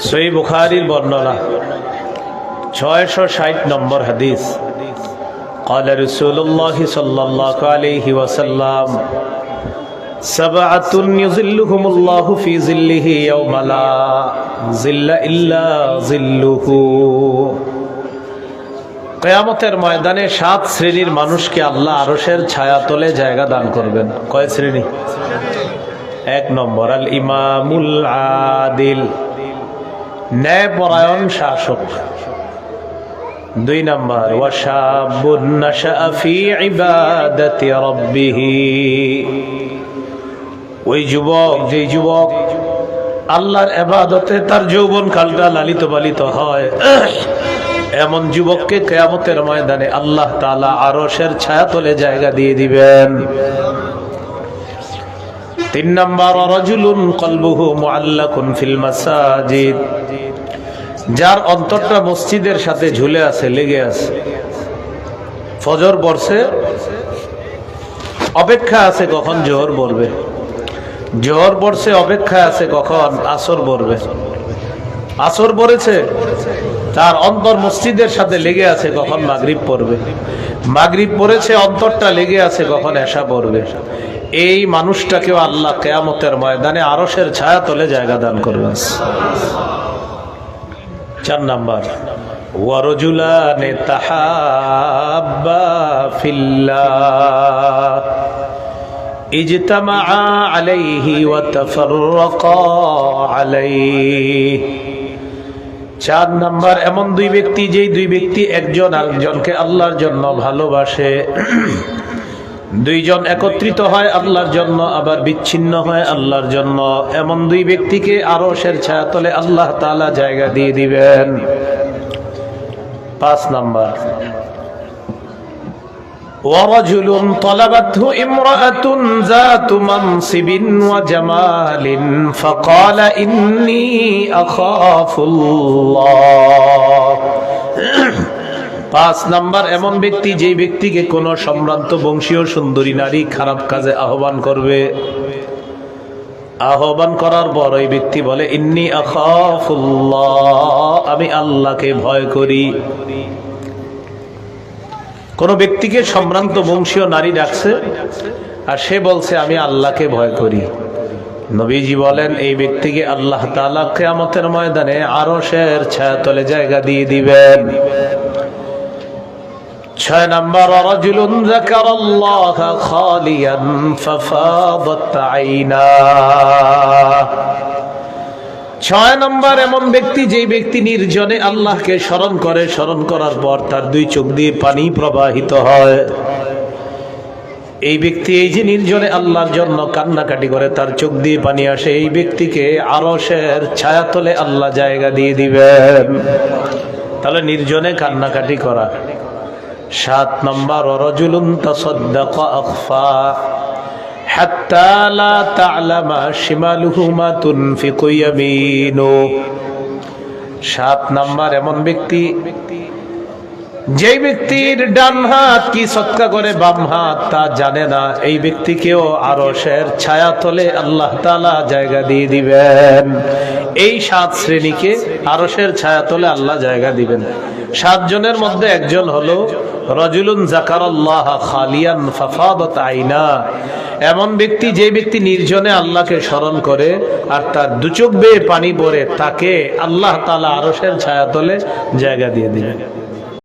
সই বুখারির বর্ণনা ছয়শো ষাট নম্বর হাদিস قال رسول الله صلى الله عليه وسلم سبعة يظلهم الله في ظله يوم لا ظل إلا ظله কেয়ামতের ময়দানে সাত শ্রেণীর মানুষকে আল্লাহ আরশের ছায়া তলে জায়গা দান করবেন কয় শ্রেণী এক নম্বর আল ইমামুল আদিল ন্যায়পরায়ণ শাসক। দুই নম্বর ওই যুবক যে যুবক আল্লাহর এবাদতে তার যৌবন কালটা লালিত পালিত হয়, এমন যুবককে কেয়ামতের ময়দানে আল্লাহ তাআলা আরশের ছায়া তলে জায়গা দিয়ে দিবেন। তিন নম্বর, রজুলুন কলবুহু মুআল্লাকুন ফিল মাসাজিদ। যার অন্তরটা মসজিদের সাথে ঝুলে আছে, লেগে আছে। ফজর বর্ষে অপেক্ষা আছে কখন জোহর পড়বে? জোহর বর্ষে অপেক্ষা আছে কখন আসর পড়বে? আসর পড়েছে, তার অন্তর মসজিদের সাথে লেগে আছে কখন মাগরিব পড়বে? মাগরিব পড়েছে, অন্তরটা লেগে আছে কখন এসা পড়বে? এই মানুষটাকেও আল্লাহ কেয়ামতের ময়দানে আরসের ছায়া তলে জায়গা দান করবেন। চার নাম্বার। ওয়ারজুলানে তাহাব্বা আলাইহি ওয়া চার নাম্বার, এমন দুই ব্যক্তি, যেই দুই ব্যক্তি একজন আরেকজনকে আল্লাহর জন্য ভালোবাসে। দুইজন একত্রিত হয় আল্লাহর জন্য আবার বিচ্ছিন্ন হয় আল্লাহর জন্য এমন দুই ব্যক্তিকে আরো সের ছায়া তলে আল্লাহ তালা জায়গা দিয়ে দিবেন পাঁচ নাম্বার ورجل طلبته امرأة ذات منصب وجمال فقال إني أخاف الله পাঁচ নাম্বার, এমন ব্যক্তি যেই ব্যক্তিকে কোন সম্ভ্রান্ত বংশীয় সুন্দরী নারী খারাপ কাজে আহ্বান করবে। আহ্বান করার পর ওই ব্যক্তি বলে, ইন্নি আমি আল্লাহকে ভয় করি। কোন ব্যক্তিকে সম্ভ্রান্ত বংশীয় নারী ডাকছে আর সে বলছে, আমি আল্লাহকে ভয় করি। নবীজি বলেন, এই ব্যক্তিকে আল্লাহ তালা কিয়ামতের ময়দানে আরও শের ছায়াতলে জায়গা দিয়ে দিবেন। ছয় নম্বর ছয় নম্বর, এমন ব্যক্তি যেই ব্যক্তি নির্জনে আল্লাহকে স্মরণ করে, স্মরণ করার পর তার দুই চোখ দিয়ে পানি প্রবাহিত হয়। এই ব্যক্তি এই যে নির্জনে আল্লাহর জন্য কান্নাকাটি করে, তার চোখ দিয়ে পানি আসে, এই ব্যক্তিকে আরশের ছায়াতলে আল্লাহ জায়গা দিয়ে দিবেন। তাহলে নির্জনে কান্নাকাটি করা। সাত নম্বর, রজুলুন তাসাদ্দাক আখফা, হাত্তা লা তা'লামা শিমালুহু তুনফিকু ইয়ামিনু। সাত নম্বর, এমন ব্যক্তি, যেই ব্যক্তির ডান হাত কি সৎকা করে বাম হাত তা জানে না, এই ব্যক্তিকেও আরশের ছায়া তলে আল্লাহ তাআলা জায়গা দিয়ে দিবেন। এই সাত শ্রেণীকে আরশের ছায়া তলে আল্লাহ জায়গা দিবেন। সাতজনের মধ্যে একজন হলো রজুলুন জাকারাল্লাহ খালিয়ান ফাফাদাত আইনা। এমন ব্যক্তি যে ব্যক্তি নির্জনে আল্লাহকে স্মরণ করে আর তার দুচোখ বেয়ে পানি পড়ে, তাকে আল্লাহ তালা আরশের ছায়াতলে জায়গা দিয়ে দিবেন।